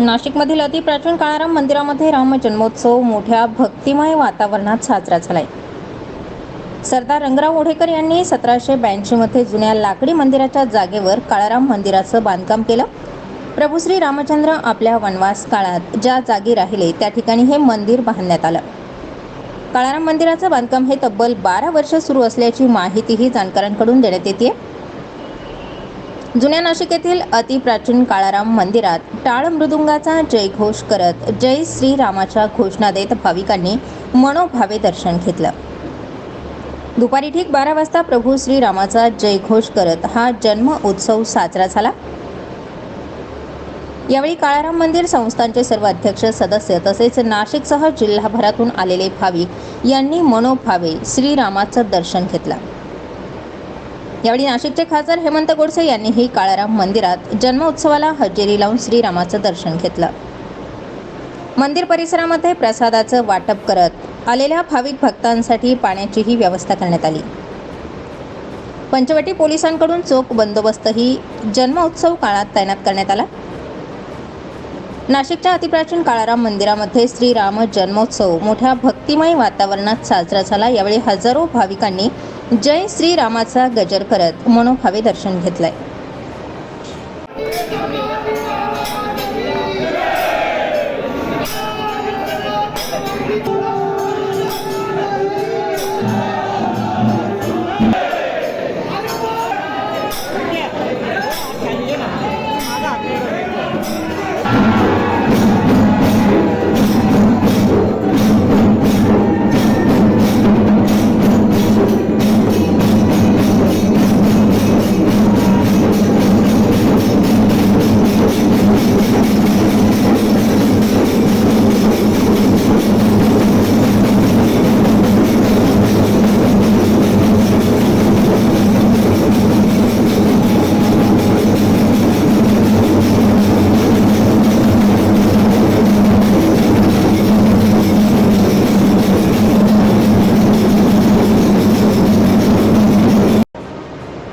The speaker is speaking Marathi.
नाशिकमधील अतिप्राचीन काळाराम मंदिरामध्ये राम जन्मोत्सव मोठ्या भक्तिमय वातावरणात साजरा झालाय. सरदार रंगराव ओढेकर यांनी सतराशे ब्याऐंशीमध्ये जुन्या लाकडी मंदिराच्या जागेवर काळाराम मंदिराचं बांधकाम केलं. प्रभू श्री रामचंद्र आपल्या वनवास काळात ज्या जागी राहिले त्या ठिकाणी हे मंदिर बांधण्यात आलं. काळाराम मंदिराचं बांधकाम हे तब्बल बारा वर्ष सुरू असल्याची माहितीही जाणकारांकडून देण्यात येते जुन्या नाशिक येथील अतिप्राचीन काळाराम मंदिरात टाळ मृदुंगाचा जयघोष करत जय श्रीरामाच्या घोषणा देत भाविकांनी मनोभावे दर्शन घेतलं. दुपारी ठीक बारा वाजता प्रभू श्रीरामाचा जयघोष करत हा जन्म उत्सव साजरा झाला. यावेळी काळाराम मंदिर संस्थांचे सर्व अध्यक्ष सदस्य तसेच नाशिकसह जिल्हाभरातून आलेले भाविक यांनी मनोभावे श्रीरामाचं दर्शन घेतलं. यावेळी नाशिकचे खासदार हेमंत गोडसे यांनीही काळाराम मंदिरात जन्मोत्सवाला हजेरी लावून श्रीरामाचं दर्शन घेतलं. मंदिर परिसरामध्ये प्रसादाचं वाटप करत आलेल्या भाविक भक्तांसाठी पाण्याचीही व्यवस्था करण्यात आली. पंचवटी पोलिसांकडून चोख बंदोबस्तही जन्मोत्सव काळात तैनात करण्यात आला. नाशिकच्या अतिप्राचीन काळाराम मंदिरामध्ये श्रीराम जन्मोत्सव मोठ्या भक्तिमय वातावरणात साजरा झाला. यावेळी हजारो भाविकांनी जय श्रीरामाचा गजर करत मनोभावे दर्शन घेतलंय.